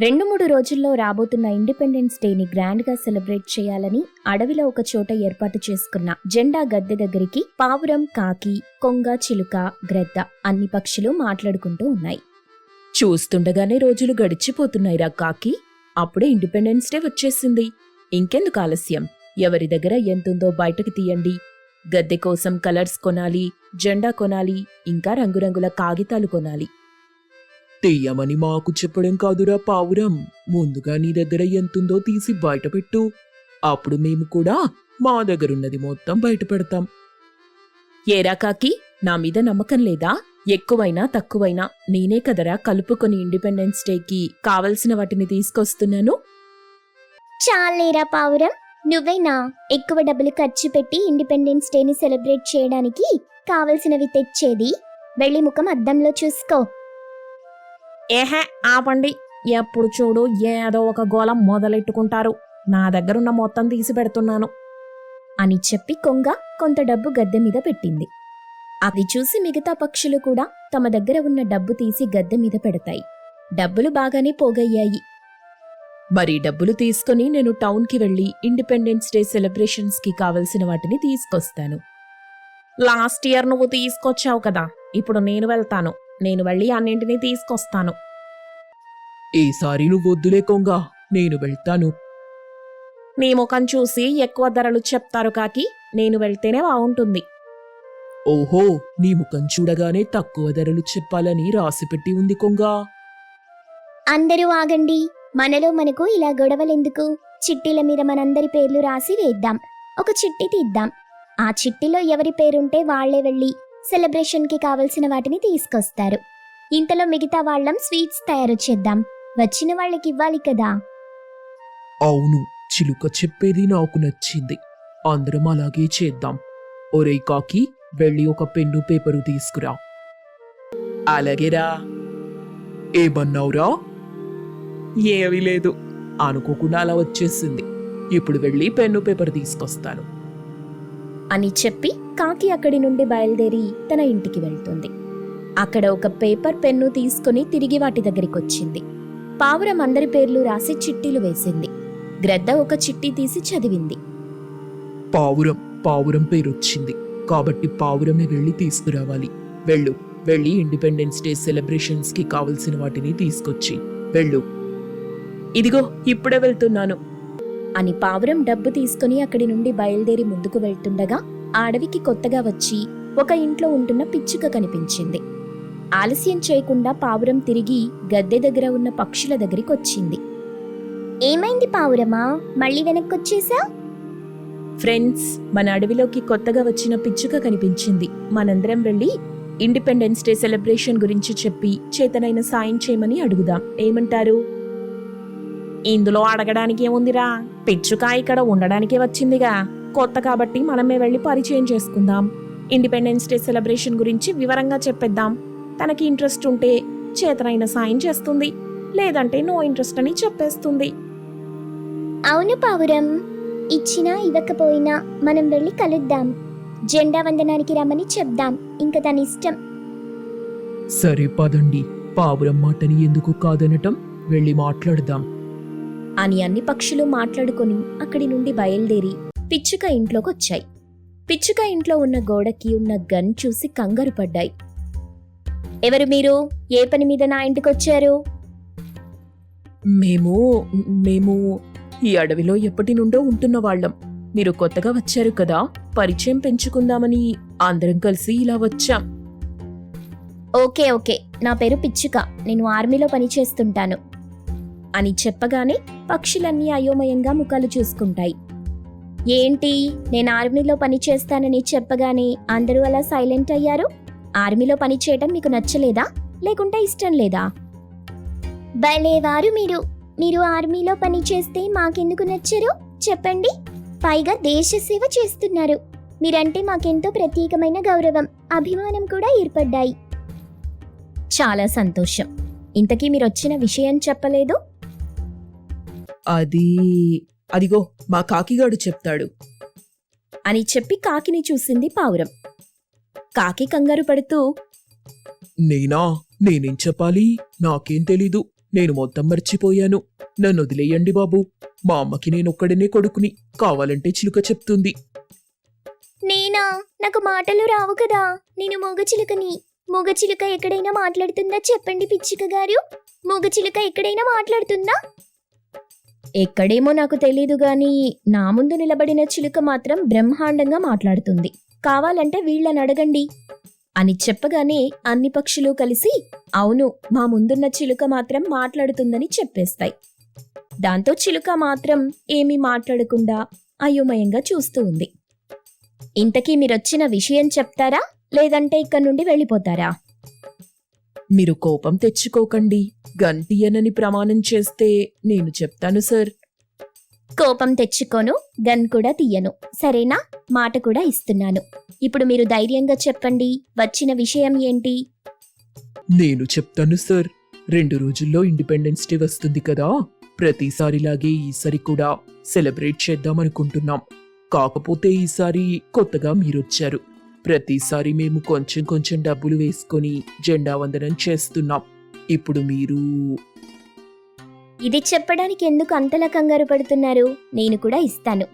రెండు మూడు రోజుల్లో రాబోతున్న ఇండిపెండెన్స్ డేని గ్రాండ్గా సెలబ్రేట్ చేయాలని అడవిలో ఒక చోట ఏర్పాటు చేసుకున్న జెండా గద్దె దగ్గరికి పావురం కాకి కొంగ చిలుక గ్రద్ద అన్ని పక్షులు మాట్లాడుకుంటూ ఉన్నాయి. చూస్తుండగానే రోజులు గడిచిపోతున్నాయిరా కాకి. అప్పుడే ఇండిపెండెన్స్ డే వచ్చేసింది. ఇంకెందుకు ఆలస్యం? ఎవరి దగ్గర ఎంతుందో బయటకు తీయండి. గద్దె కోసం కలర్స్ కొనాలి జెండా కొనాలి ఇంకా రంగురంగుల కాగితాలు కొనాలి. తెయ్యమని మాకు చెప్పడం కాదురా పావురం. ముందుగా నీ దగ్గర ఎంతుందో తీసి బయటపెట్టు. అప్పుడు మేము కూడా మా దగ్గరున్నది మొత్తం బయట పెడతాం ఏరా కాకి నా మీద నమ్మకం లేదా? ఎక్కువైనా తక్కువైనా నేనే కదరా కలుపుకొని ఇండిపెండెన్స్ డేకి కావలసిన వాటిని తీసుకొస్తున్నాను? చాలేరా పావురం. నువ్వేనా ఎక్కువ డబ్బులు ఖర్చు పెట్టి ఇండిపెండెన్స్ డేని సెలబ్రేట్ చేయడానికి కావలసినవి తెచ్చేది? వెళ్ళి ముఖం అద్దంలో చూసుకో. ఏహే ఆపండి. ఎప్పుడు చూడు ఏదో ఒక గోళం మొదలెట్టుకుంటారు. నా దగ్గరున్న మొత్తం తీసి పెడుతున్నాను. అని చెప్పి కొంగ కొంత డబ్బు గద్దె మీద పెట్టింది. అది చూసి మిగతా పక్షులు కూడా తమ దగ్గర ఉన్న డబ్బు తీసి గద్దె మీద పెడతాయి. డబ్బులు బాగానే పోగయ్యాయి. మరి డబ్బులు తీసుకుని నేను టౌన్కి వెళ్ళి ఇండిపెండెన్స్ డే సెలబ్రేషన్స్కి కావలసిన వాటిని తీసుకొస్తాను. లాస్ట్ ఇయర్ నువ్వు తీసుకొచ్చావు కదా. ఇప్పుడు నేను వెళ్తాను. నేను వెళ్ళి అన్నింటినీ తీసుకొస్తాను. ఈసారి నువ్వు వద్దులే కొంగ నేను వెళ్తాను. నీ ముఖం చూసి ఎక్కువ ధరలు చెప్తారు కాకి నేను వెళ్తేనే బాగుంటుంది. ఓహో నీ ముఖం చూడగానే తక్కువ ధరలు చెప్పాలని రాసిపెట్టి ఉంది కొంగ. అందరూ ఆగండి మనలో మనకు ఇలా గొడవలెందుకు? చిట్టీల మీద మనందరి పేర్లు రాసి వేద్దాం. ఒక చిట్టి తీద్దాం. ఆ చిట్టిలో ఎవరి పేరుంటే వాళ్ళే వెళ్ళి సెలబ్రేషన్కి కావలసిన వాటిని తీసుకొస్తారు. ఇంతలో మిగతా వాళ్ళం స్వీట్స్ తయారు చేద్దాం. వచ్చిన వాళ్ళకి ఇవ్వాలి కదా. అవును చిలుక చెప్పేది నాకు నచ్చింది. అందరం అలాగే చేద్దాం. ఒరేయ్ కాకి వెళ్ళి ఒక పెన్ను పేపరు తీసుకురా. అలాగేరా ఏమన్నావురా ఏమీ లేదు. అనుకోకుండా అలా వచ్చేసింది. ఇప్పుడు వెళ్ళి పెన్ను పేపర్ తీసుకొస్తాను. అని చెప్పి కాకి అక్కడి నుండి బయలుదేరి తన ఇంటికి వెళ్తుంది. అక్కడ ఒక పేపర్ పెన్ను తీసుకుని తిరిగి వాటి దగ్గరికి వచ్చింది పావురం అందరి పేర్లు రాసి చిట్టీలు వేసింది. గ్రద్ద ఒక చిట్టి తీసి చదివింది. పావురం పావురం పేరొచ్చింది. కాబట్టి పావురమే వెళ్ళి తీసుకురావాలి. వెళ్ళు వెళ్ళి ఇండిపెండెన్స్ డే సెలబ్రేషన్స్కి కావలసిన వాటిని తీసుకొచ్చి వెళ్ళు. ఇదిగో ఇప్పుడే వెళ్తున్నాను. అని పావురం డబ్బు తీసుకుని అక్కడి నుండి బయలుదేరి ముందుకు వెళ్తుండగా ఆ అడవికి కొత్తగా వచ్చి ఒక ఇంట్లో ఉంటున్న పిచ్చుక కనిపించింది. ఆలస్యం చేయకుండా పావురం తిరిగి గద్దె దగ్గర ఉన్న పక్షుల దగ్గరికి వచ్చింది. ఏమైంది పావురమా? మళ్ళీ వెనక్కొచ్చేసా? ఫ్రెండ్స్ మన అడవిలోకి కొత్తగా వచ్చిన పిచ్చుక కనిపించింది. మనందరం వెళ్ళి ఇండిపెండెన్స్ డే సెలబ్రేషన్ గురించి చెప్పి చేతనైన సాయం చేయమని అడుగుదాం. ఏమంటారు? ఇందులో అడగడానికి ఏముందిరా? పిచ్చుక ఇక్కడ ఉండడానికే వచ్చిందిగా. కొత్త కాబట్టి మనమే వెళ్ళి పరిచయం చేసుకుందాం. ఇండిపెండెన్స్ డే సెలబ్రేషన్ గురించి వివరంగా చెప్పేద్దాం. తనకి ఇంట్రెస్ట్ ఉంటే చేతనైన సాయం చేస్తుంది. లేదంటే నో ఇంట్రెస్ట్ అని చెప్పేస్తుంది. అవును పావురం. ఇచ్చినా ఇవ్వకపోయినా మనం వెళ్ళి కలుద్దాం. జెండా వందనానికి రమ్మని చెప్దాం. ఇంక తన ఇష్టం. సరే పదండి. పావురం మాటని ఎందుకు కాదనటం? వెళ్ళి మాట్లాడదాం. అని అన్ని పక్షులు మాట్లాడుకొని అక్కడి నుండి బయలుదేరి పిచ్చుక ఇంట్లోకి వచ్చాయి పిచ్చుక ఇంట్లో ఉన్న గోడకి ఉన్న గన్ చూసి కంగారు పడ్డాయి. ఎవరు మీరు? ఏ పని మీద నా ఇంటికొచ్చారు? మేము మేము ఈ అడవిలో ఎప్పటి నుండో ఉంటున్న వాళ్ళం. మీరు కొత్తగా వచ్చారు కదా పరిచయం పెంచుకుందామని అందరం కలిసి ఇలా వచ్చాం. Okay okay. నా పేరు పిచ్చుక. నేను ఆర్మీలో పనిచేస్తుంటాను. అని చెప్పగానే పక్షులన్నీ అయోమయంగా ముఖాలు చూసుకుంటాయి. ఏంటి? నేను ఆర్మీలో పని చేస్తానని చెప్పగానే అందరూ అలా సైలెంట్ అయ్యారు? ఆర్మీలో పని చేయటం మీకు నచ్చలేదా? లేకుంటే ఇష్టం లేదా? భలేవారు మీరు. మీరు ఆర్మీలో పని చేస్తే మాకెందుకు నచ్చరు? చెప్పండి. పైగా దేశ సేవ చేస్తున్నారు. మీరంటే మాకెంతో ప్రత్యేకమైన గౌరవం అభిమానం కూడా ఏర్పడ్డాయి. చాలా సంతోషం. ఇంతకీ మీరు వచ్చిన విషయం చెప్పలేదు? అది అదిగో మా కాకిగాడు చెప్తాడు. అని చెప్పి కాకిని చూసింది పావురం. కాకి కంగారు పడుతూ నేనా? నేనేం చెప్పాలి? నాకేం తెలీదు. నేను మొత్తం మర్చిపోయాను. నన్ను వదిలేయండి బాబు. మా అమ్మకి నేనొక్కడనే కొడుకుని. కావాలంటే చిలుక చెప్తుంది. నేనా? నాకు మాటలు రావు కదా. నేను మూగచిలుకని మూగచిలుక ఎక్కడైనా మాట్లాడుతుందా చెప్పండి పిచ్చుక గారు? మూగచిలుక ఎక్కడైనా మాట్లాడుతుందా? ఎక్కడేమో నాకు తెలీదు గాని నా ముందు నిలబడిన చిలుక మాత్రం బ్రహ్మాండంగా మాట్లాడుతుంది. కావాలంటే వీళ్ళని అడగండి. అని చెప్పగానే అన్ని పక్షులు కలిసి అవును మా ముందున్న చిలుక మాత్రం మాట్లాడుతుందని చెప్పేస్తాయి. దాంతో చిలుక మాత్రం ఏమీ మాట్లాడకుండా అయోమయంగా చూస్తూ ఉంది. ఇంతకీ మీరొచ్చిన విషయం చెప్తారా? లేదంటే ఇక్కడ నుండి వెళ్ళిపోతారా? మీరు కోపం తెచ్చుకోకండి. గంటియనని ప్రమాణం చేస్తే నేను చెప్తాను సార్. కోపం తెచ్చుకోను గన్ కూడా తీయను. సరేనా? మాట కూడా ఇస్తున్నాను. ఇప్పుడు మీరు ధైర్యంగా చెప్పండి. వచ్చిన విషయం ఏంటి? నేను చెప్తాను సార్. రెండు రోజుల్లో ఇండిపెండెన్స్ డే వస్తుంది కదా. ప్రతిసారిలాగే ఈసారి కూడా సెలబ్రేట్ చేద్దాం అనుకుంటున్నాం కాకపోతే ఈసారి కొత్తగా మీరొచ్చారు. ప్రతిసారి మేము కొంచెం కొంచెం డబ్బులు వేసుకొని జెండా వందనం చేస్తున్నాం. ఇప్పుడు మీరు ఇది చెప్పడానికి ఎందుకు అంతలా కంగారు పడుతున్నారు? నేను కూడా ఇస్తాను.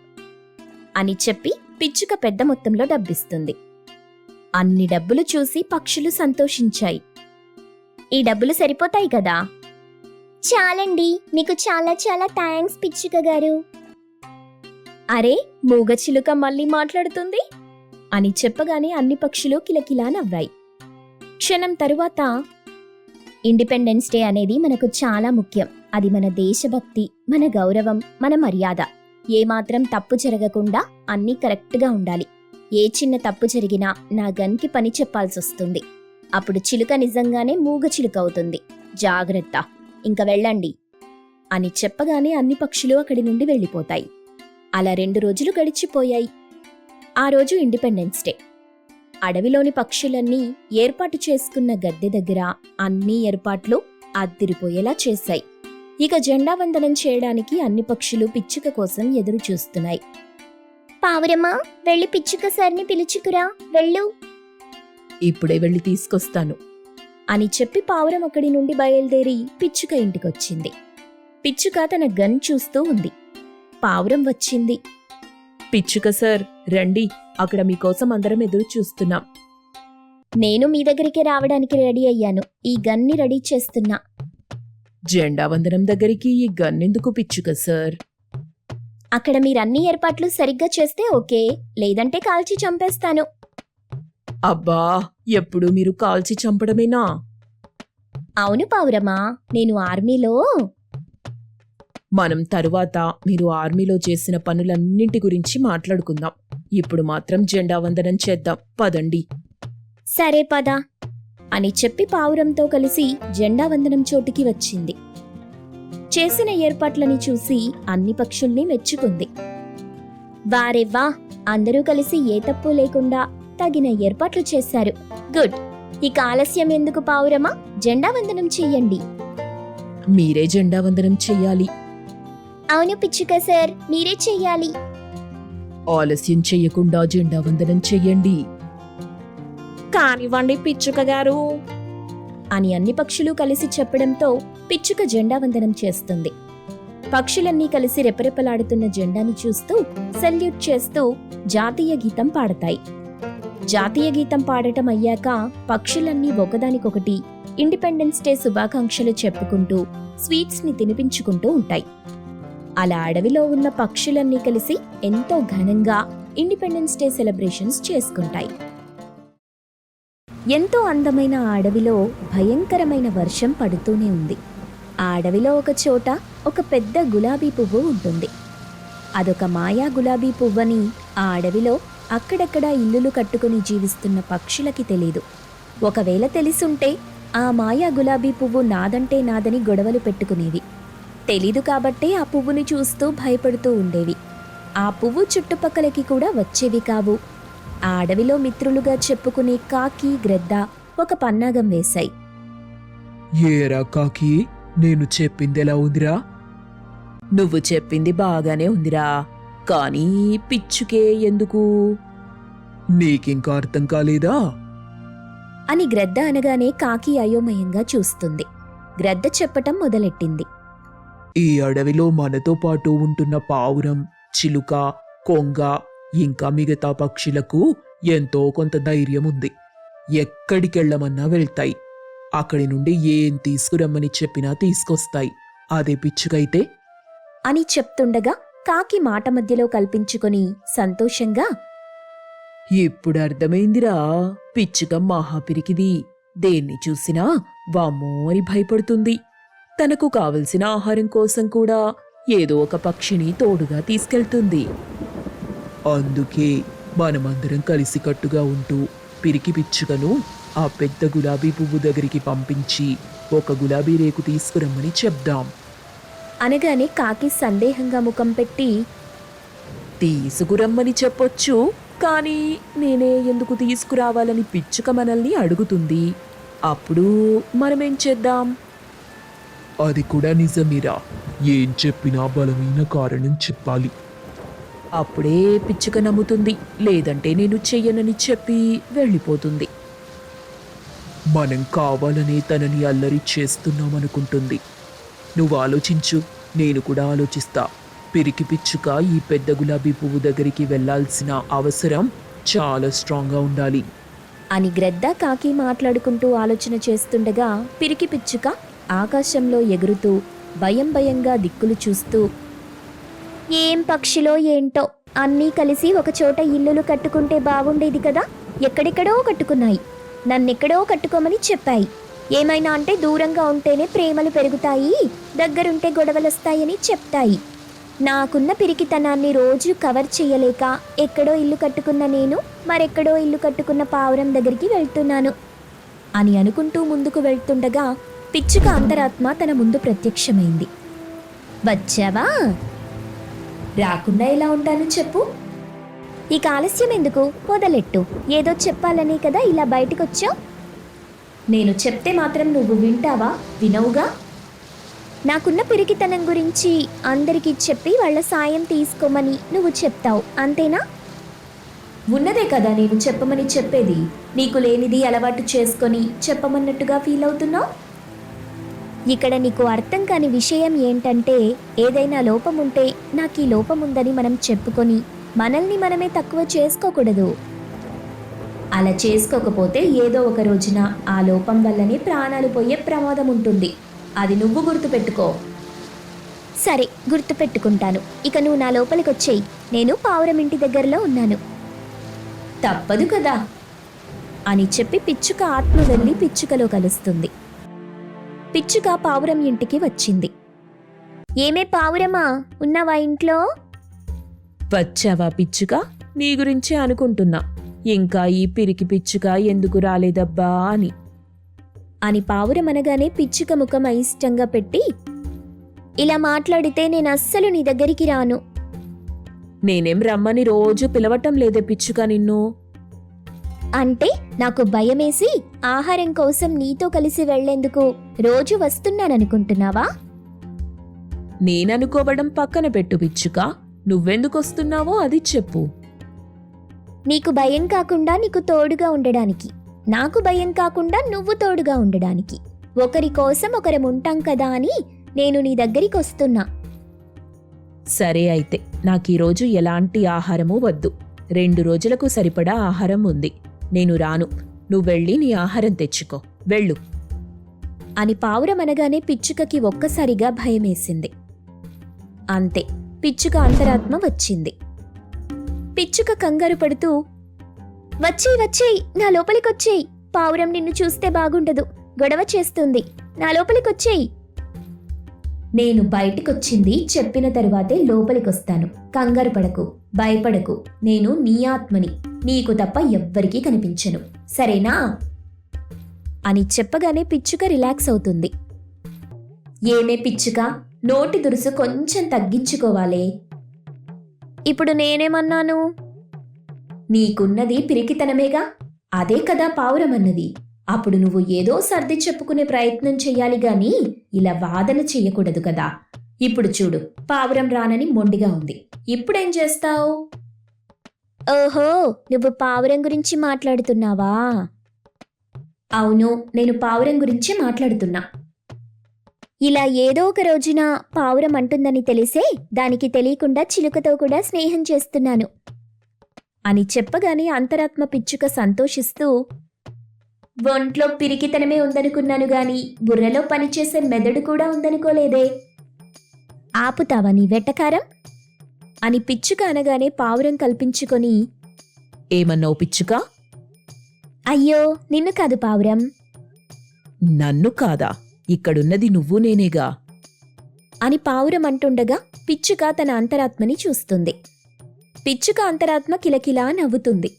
అని చెప్పి పిచ్చుక పెద్ద మొత్తంలో డబ్బిస్తుంది. అన్ని డబ్బులు చూసి పక్షులు సంతోషించాయి. ఈ డబ్బులు సరిపోతాయి కదా? చాలండి. మీకు చాలా చాలా థ్యాంక్స్ పిచ్చుక గారు. అరే మూగచిలుక మళ్ళీ మాట్లాడుతుంది? అని చెప్పగానే అన్ని పక్షులు కిలకిలా నవ్వాయి. క్షణం తరువాత ఇండిపెండెన్స్ డే అనేది మనకు చాలా ముఖ్యం. అది మన దేశభక్తి మన గౌరవం మన మర్యాద. ఏమాత్రం తప్పు జరగకుండా అన్నీ కరెక్ట్గా ఉండాలి. ఏ చిన్న తప్పు జరిగినా నా గన్కి పని చెప్పాల్సి వస్తుంది. అప్పుడు చిలుక నిజంగానే మూగ చిలుక అవుతుంది. జాగ్రత్త. ఇంక వెళ్ళండి. అని చెప్పగానే అన్ని పక్షులు అక్కడి నుండి వెళ్ళిపోతాయి. అలా రెండు రోజులు గడిచిపోయాయి. ఆ రోజు ఇండిపెండెన్స్ డే అడవిలోని పక్షులన్నీ ఏర్పాటు చేసుకున్న గద్దె దగ్గర అన్ని ఏర్పాట్లు అద్దిరిపోయేలా చేశాయి. ఇక జెండా వందనం చేయడానికి అన్ని పక్షులు పిచ్చుక కోసం ఎదురు చూస్తున్నాయి. పావురమ్మా వెళ్ళి పిచ్చుక సార్ని పిలుచుకురా వెళ్ళు. ఇప్పుడే వెళ్ళి తీసుకొస్తాను. అని చెప్పి పావురం అక్కడి నుండి బయలుదేరి పిచ్చుక ఇంటికొచ్చింది. పిచ్చుక తన గన్ చూస్తూ ఉంది. పావురం వచ్చింది. పిచ్చుక సార్. రండి అక్కడ మీకోసం అందరం ఎదురు చూస్తున్నాం. నేను మీ దగ్గరికి రావడానికి రెడీ అయ్యాను. ఈ గన్ని రెడీ చేస్తున్నా. జెండా వందనం దగ్గరికి ఈ గన్ ఎందుకు పిచ్చుక సార్? అక్కడ మీరన్ని ఏర్పాట్లు సరిగ్గా చేస్తే ఓకే లేదంటే కాల్చి చంపేస్తాను. అబ్బా ఎప్పుడు మీరు కాల్చి చంపడమేనా? అవును పావురమా నేను ఆర్మీలో మనం తరువాత మీరు ఆర్మీలో చేసిన పనులన్నింటి గురించి మాట్లాడుకుందాం. ఇప్పుడు మాత్రం జెండా వందనం చేద్దాం. పదండి. సరే పద. అని చెప్పి పావురంతో కలిసి జెండా వందనం చోటికి వచ్చింది. చేసిన ఏర్పాట్లని చూసి అన్ని పక్షుల్ని మెచ్చుకుంది. వారే వా అందరూ కలిసి ఏ తప్పు లేకుండా తగిన ఏర్పాట్లు చేశారు. గుడ్. ఇక ఆలస్యం ఎందుకు పావురమా? జెండా వందనం చెయ్యండి మీరే జెండా వందనం చెయ్యాలి అవును పిచ్చుక సార్ మీరే చెయ్యాలి ఆలస్యం చెయ్యకుండా జెండా వందనం చెయ్యండి కానివ్వండి పిచ్చుక గారు. అని అన్ని పక్షులు కలిసి చెప్పడంతో పిచ్చుక జెండా వందనం చేస్తుంది. పక్షులన్నీ కలిసి రెపరెపలాడుతున్న జెండాని చూస్తూ సెల్యూట్ చేస్తూ జాతీయ గీతం పాడతాయి. జాతీయ గీతం పాడటం అయ్యాక పక్షులన్నీ ఒకదానికొకటి ఇండిపెండెన్స్ డే శుభాకాంక్షలు చెప్పుకుంటూ స్వీట్స్ని తినిపించుకుంటూ ఉంటాయి. అలా అడవిలో ఉన్న పక్షులన్నీ కలిసి ఎంతో ఘనంగా ఇండిపెండెన్స్ డే సెలబ్రేషన్స్ చేసుకుంటాయి. ఎంతో అందమైన ఆ అడవిలో భయంకరమైన వర్షం పడుతూనే ఉంది. ఆ అడవిలో ఒక చోట ఒక పెద్ద గులాబీ పువ్వు ఉంటుంది. అదొక మాయా గులాబీ పువ్వని ఆ అడవిలో అక్కడక్కడ ఇల్లులు కట్టుకుని జీవిస్తున్న పక్షులకి తెలీదు. ఒకవేళ తెలిసుంటే ఆ మాయా గులాబీ పువ్వు నాదంటే నాదని గొడవలు పెట్టుకునేవి. తెలీదు కాబట్టే ఆ పువ్వుని చూస్తూ భయపడుతూ ఉండేవి. ఆ పువ్వు చుట్టుపక్కలకి కూడా వచ్చేవి కావు. ఆ అడవిలో మిత్రులుగా చెప్పుకునే కాకి గ్రద్ద ఒక పన్నాగం వేశాయి. ఏరా కాకి నేను చెప్పింది ఎలా ఉందిరా? నువ్వు చెప్పింది బాగానే ఉందిరా. కానీ పిచ్చుకే ఎందుకు? నీకింకా అర్థం కాలేదా? అని గ్రద్ద అనగానే కాకి అయోమయంగా చూస్తుంది. గ్రద్ద చెప్పటం మొదలెట్టింది. ఈ అడవిలో మనతో పాటు ఉంటున్న పావురం చిలుక కొంగ ఇంకా మిగతా పక్షులకు ఎంతో కొంత ధైర్యం ఉంది ఎక్కడికెళ్ళమన్నా వెళ్తాయి. అక్కడి నుండి ఏం తీసుకురమ్మని చెప్పినా తీసుకొస్తాయి. అదే పిచ్చుకైతే? అని చెప్తుండగా కాకి మాట మధ్యలో కల్పించుకొని సంతోషంగా ఇప్పుడు అర్థమైందిరా పిచ్చుక మహాపిరికిది దేన్ని చూసినా వామ్మో అని భయపడుతుంది. తనకు కావలసిన ఆహారం కోసం కూడా ఏదో ఒక పక్షిని తోడుగా తీసుకెళ్తుంది. అందుకే మనమందరం కలిసికట్టుగా ఉంటూ పిరికి పిచ్చుకను ఆ పెద్ద గులాబీ పువ్వు దగ్గరికి పంపించి ఒక గులాబీ రేకు తీసుకురమ్మని చెప్దాం. అనగానే కాకి సందేహంగా ముఖం పెట్టి తీసుకురమ్మని చెప్పొచ్చు కానీ నేనే ఎందుకు తీసుకురావాలని పిచ్చుక మనల్ని అడుగుతుంది? అప్పుడు మనమేం చేద్దాం? అది కూడా నిజమేరా. ఏం చెప్పినా బలమైన కారణం చెప్పాలి. అప్పుడే పిచ్చుక నమ్ముతుంది. లేదంటే నేను చెయ్యనని చెప్పి వెళ్ళిపోతుంది. మనం కావాలనే తనని అల్లరి చేస్తున్నామనుకుంటుంది నువ్వు ఆలోచించు నేను కూడా ఆలోచిస్తా. పిరికి పిచ్చుక ఈ పెద్ద గులాబీ పువ్వు దగ్గరికి వెళ్ళాల్సిన అవసరం చాలా స్ట్రాంగ్గా ఉండాలి. అని గ్రద్ద కాకి మాట్లాడుకుంటూ ఆలోచన చేస్తుండగా పిరికి పిచ్చుక ఆకాశంలో ఎగురుతూ భయం భయంగా దిక్కులు చూస్తూ ఏం పక్షిలో ఏంటో? అన్నీ కలిసి ఒక చోట ఇల్లులు కట్టుకుంటే బాగుండేది కదా? ఎక్కడెక్కడో కట్టుకున్నాయి. నన్నెక్కడో కట్టుకోమని చెప్పాయి. ఏమైనా అంటే దూరంగా ఉంటేనే ప్రేమలు పెరుగుతాయి దగ్గరుంటే గొడవలొస్తాయని చెప్తాయి. నాకున్న పిరికితనాన్ని రోజు కవర్ చేయలేక ఎక్కడో ఇల్లు కట్టుకున్న నేను మరెక్కడో ఇల్లు కట్టుకున్న పావురం దగ్గరికి వెళ్తున్నాను అని అనుకుంటూ ముందుకు వెళ్తుండగా పిచ్చుక అంతరాత్మ తన ముందు ప్రత్యక్షమైంది. వచ్చావా? రాకుండా ఎలా ఉంటాను చెప్పు. ఇక ఆలస్యం ఎందుకు? మొదలెట్టు ఏదో చెప్పాలనే కదా ఇలా బయటకొచ్చావు? నేను చెప్తే మాత్రం నువ్వు వింటావా? వినవుగా? నాకున్న పిరికితనం గురించి అందరికీ చెప్పి వాళ్ళ సాయం తీసుకోమని నువ్వు చెప్తావు అంతేనా? ఉన్నదే కదా నేను చెప్పమని చెప్పేది. నీకు లేనిది అలవాటు చేసుకొని చెప్పమన్నట్టుగా ఫీల్ అవుతున్నావు ఇక్కడ నీకు అర్థం కాని విషయం ఏంటంటే ఏదైనా లోపం ఉంటే నాకు ఈ లోపం ఉందని మనం చెప్పుకొని మనల్ని మనమే తక్కువ చేసుకోకూడదు. అలా చేసుకోకపోతే ఏదో ఒక రోజున ఆ లోపం వల్లనే ప్రాణాలు పోయే ప్రమాదం ఉంటుంది. అది నువ్వు గుర్తుపెట్టుకో. సరే గుర్తు పెట్టుకుంటాను ఇక నువ్వు నా లోపలికి వచ్చేయి నేను పావురం ఇంటి దగ్గరలో ఉన్నాను. తప్పదు కదా అని చెప్పి పిచ్చుక ఆత్మ వెళ్ళి పిచ్చుకలో కలుస్తుంది. పిచ్చుక పావురం ఇంటికి వచ్చింది. ఏమే పావురమా? ఉన్నావా ఇంట్లో? వచ్చావా పిచ్చుక నీ గురించే అనుకుంటున్నా. ఇంకా ఈ పిరికి పిచ్చుక ఎందుకు రాలేదబ్బా అని. అని పావురం అనగానే పిచ్చుక ముఖం అయిష్టంగా పెట్టి ఇలా మాట్లాడితే నేను అస్సలు నీ దగ్గరికి రాను. నేనేం రమ్మని రోజు పిలవటం లేదే పిచ్చుక నిన్ను. అంటే నాకు భయమేసి ఆహారం కోసం నీతో కలిసి వెళ్ళేందుకు రోజు వస్తున్నాననుకుంటున్నావా? నేననుకోవడం పక్కన పెట్టు పిచ్చుక నువ్వెందుకొస్తున్నావో అది చెప్పు. నీకు భయం కాకుండా నీకు తోడుగా ఉండడానికి. నాకు భయం కాకుండా నువ్వు తోడుగా ఉండడానికి. ఒకరి కోసం ఒకరం ఉంటాం కదా అని నేను నీ దగ్గరికి వస్తున్నా. సరే అయితే నాకు ఈరోజు ఎలాంటి ఆహారమూ వద్దు. రెండు రోజులకు సరిపడా ఆహారం ఉంది. నేను రాను. నువ్వెళ్ళి నీ ఆహారం తెచ్చుకో. వెళ్ళు. అని పావురం అనగానే పిచ్చుకకి ఒక్కసారిగా భయమేసింది. అంతే పిచ్చుక అంతరాత్మ వచ్చింది. పిచ్చుక కంగారు పడుతూ వచ్చేయ్ వచ్చేయ్ నా లోపలికొచ్చేయ్. పావురం నిన్ను చూస్తే బాగుండదు. గొడవ చేస్తుంది. నా లోపలికొచ్చేయి. నేను బయటికొచ్చింది చెప్పిన తరువాతే లోపలికొస్తాను. కంగారు పడకు భయపడకు. నేను నీ ఆత్మని. నీకు తప్ప ఎవ్వరికీ కనిపించను. సరేనా? అని చెప్పగానే పిచ్చుక రిలాక్స్ అవుతుంది. ఏమే పిచ్చుక? నోటి దురుసు కొంచెం తగ్గించుకోవాలే. ఇప్పుడు నేనేమన్నాను? నీకున్నది పిరికితనమేగా? అదే కదా పావురమన్నది. అప్పుడు నువ్వు ఏదో సర్ది చెప్పుకునే ప్రయత్నం చెయ్యాలి గాని ఇలా వాదన చెయ్యకూడదు కదా. ఇప్పుడు చూడు పావురం రానని మొండిగా ఉంది. ఇప్పుడేం చేస్తావు? ఓహో నువ్వు పావురం గురించి మాట్లాడుతున్నావా? అవును నేను పావురం గురించి మాట్లాడుతున్నా. ఇలా ఏదో ఒక రోజున పావురం అంటుందని తెలిసే దానికి తెలియకుండా చిలుకతో కూడా స్నేహం చేస్తున్నాను. అని చెప్పగానే అంతరాత్మ పిచ్చుక సంతోషిస్తూ ఒంట్లో పిరికితనమే ఉందనుకున్నాను గాని బుర్రలో పనిచేసే మెదడు కూడా ఉందనుకోలేదే. ఆపుతావా నీ వెట్టకారం అని పిచ్చుక అనగానే పావురం కల్పించుకొని ఏమన్నావు పిచ్చుక? అయ్యో నిన్ను కాదు పావురం. నన్ను కాదా? ఇక్కడున్నది నువ్వు నేనేగా? అని పావురం అంటుండగా పిచ్చుక తన అంతరాత్మని చూస్తుంది. పిచ్చుక అంతరాత్మ కిలకిలా నవ్వుతుంది.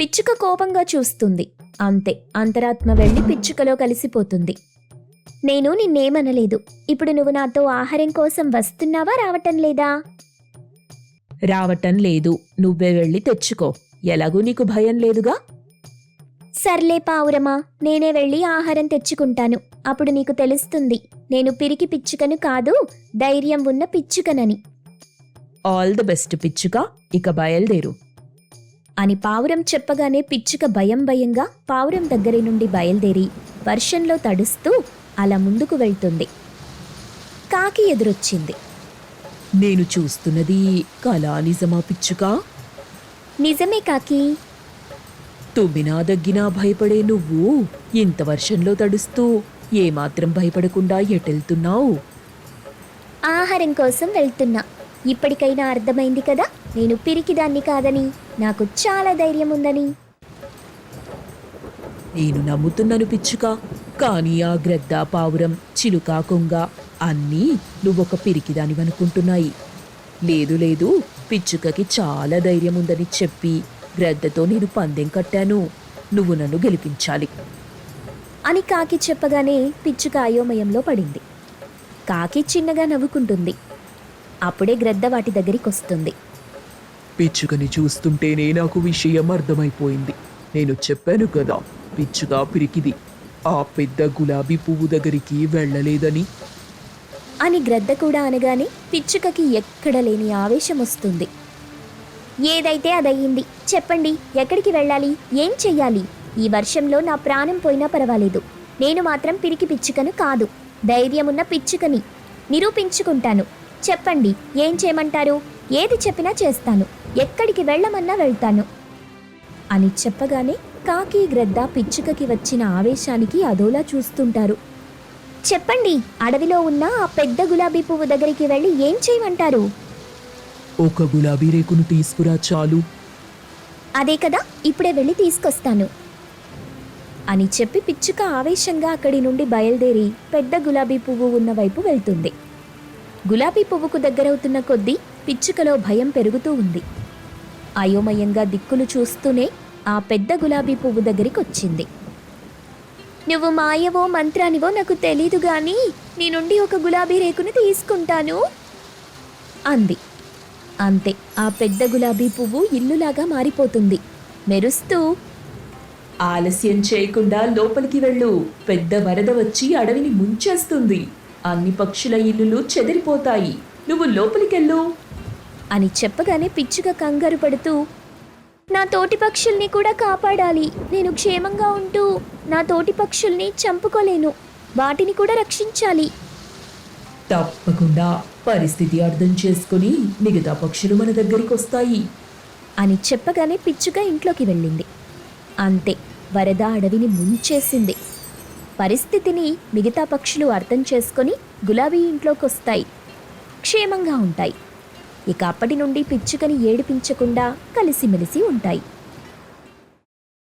పిచ్చుక కోపంగా చూస్తుంది. అంతే అంతరాత్మ వెళ్ళి పిచ్చుకలో కలిసిపోతుంది. నేను నిన్నేమనలేదు. ఇప్పుడు నువ్వు నాతో ఆహారం కోసం వస్తున్నావా రావటం లేదా? రావటం లేదు. నువ్వే వెళ్ళి తెచ్చుకో. ఎలాగూ నీకు భయం లేదుగా? సర్లే పావురమా నేనే వెళ్ళి ఆహారం తెచ్చుకుంటాను. అప్పుడు నీకు తెలుస్తుంది నేను పిరికి పిచ్చుకను కాదు ధైర్యం ఉన్న పిచ్చుకనని. ఆల్ ది బెస్ట్ పిచ్చుక. ఇక బయలుదేరు. అని పావురం చెప్పగానే పిచ్చుక భయం భయంగా పావురం దగ్గరి నుండి బయలుదేరి వర్షంలో తడుస్తూ అలా ముందుకు వెళ్తుంది. కాకి ఎదురొచ్చింది. నేను చూస్తున్నది కళా నిజమా పిచ్చుక? నిజమే కాకి. తుమ్మినా దగ్గినా భయపడే నువ్వు ఇంత వర్షంలో తడుస్తూ ఏమాత్రం భయపడకుండా ఎటెళ్తున్నావు? ఆహారం కోసం వెళ్తున్నా. ఇప్పటికైనా అర్థమైంది కదా నేను పిరికిదాన్ని కాదని నాకు చాలా ధైర్యం ఉందని. నేను నమ్ముతున్నాను పిచ్చుక. కానీ ఆ గ్రద్ద పావురం చిలుక కొంగ అన్నీ నువ్వొక పిరికిదానివనుకుంటున్నాయి. లేదు లేదు పిచ్చుకకి చాలా ధైర్యం ఉందని చెప్పి గ్రద్దతో నేను పందెం కట్టాను. నువ్వు నన్ను గెలిపించాలి. అని కాకి చెప్పగానే పిచ్చుక అయోమయంలో పడింది. కాకి చిన్నగా నవ్వుకుంటుంది. అప్పుడే గ్రద్ద వాటి దగ్గరికి వస్తుంది పిచ్చుకని చూస్తుంటేనే నాకు విషయం అర్థమైపోయింది. నేను చెప్పాను కదా పిచ్చుక పిరికిది. ఆ పెద్ద గులాబీ పువ్వు దగ్గరికి వెళ్ళలేదని. అని గ్రద్ద కూడా అనగానే పిచ్చుకకి ఎక్కడ లేని ఆవేశం వస్తుంది. ఏదైతే అదయ్యింది చెప్పండి ఎక్కడికి వెళ్ళాలి ఏం చెయ్యాలి? ఈ వర్షంలో నా ప్రాణం పోయినా పర్వాలేదు. నేను మాత్రం పిరికి పిచ్చుకను కాదు. ధైర్యమున్న పిచ్చుకని నిరూపించుకుంటాను. చెప్పండి ఏం చేయమంటారు? ఏది చెప్పినా చేస్తాను. ఎక్కడికి వెళ్ళమన్నా వెళ్తాను. అని చెప్పగానే కాకి గ్రద్ద పిచ్చుకకి వచ్చిన ఆవేశానికి అదోలా చూస్తుంటారు. చెప్పండి అడవిలో ఉన్న ఆ పెద్ద గులాబీ పువ్వు దగ్గరికి వెళ్ళి ఏం చేయమంటారు? ఒక గులాబీ రేకును తీసుకురా చాలు. అదే కదా ఇప్పుడే వెళ్ళి తీసుకొస్తాను. అని చెప్పి పిచ్చుక ఆవేశంగా అక్కడి నుండి బయలుదేరి పెద్ద గులాబీ పువ్వు ఉన్న వైపు వెళ్తుంది. గులాబీ పువ్వుకు దగ్గరవుతున్న కొద్దీ పిచ్చుకలో భయం పెరుగుతూ ఉంది. అయోమయంగా దిక్కులు చూస్తూనే ఆ పెద్ద గులాబీ పువ్వు దగ్గరికి వచ్చింది. నువ్వు మాయవో మంత్రానివో నాకు తెలీదు గాని నీ నుండి ఒక గులాబీ రేకును తీసుకుంటాను. అంది. అంతే ఆ పెద్ద గులాబీ పువ్వు ఇల్లులాగా మారిపోతుంది. మెరుస్తూ ఆలస్యం చేయకుండా లోపలికి వెళ్ళు. పెద్ద వరద వచ్చి అడవిని ముంచేస్తుంది. అన్ని పక్షుల ఇల్లులు చెదిరిపోతాయి. నువ్వు లోపలికెళ్ళు. అని చెప్పగానే పిచ్చుక కంగారు పడుతూ నా తోటి పక్షుల్ని కూడా కాపాడాలి. నేను క్షేమంగా ఉంటూ నా తోటి పక్షుల్ని చంపుకోలేను. వాటిని కూడా రక్షించాలి. తప్పకుండా. పరిస్థితి అర్థం చేసుకుని మిగతా పక్షులు మన దగ్గరికి వస్తాయి. అని చెప్పగానే పిచ్చుక ఇంట్లోకి వెళ్ళింది. అంతే వరద అడవిని ముంచేసింది. పరిస్థితిని మిగతా పక్షులు అర్థం చేసుకొని గులాబీ ఇంట్లోకి వస్తాయి క్షేమంగా ఉంటాయి. ఇక అప్పటి నుండి పిచ్చుకని ఏడిపించకుండా కలిసిమెలిసి ఉంటాయి.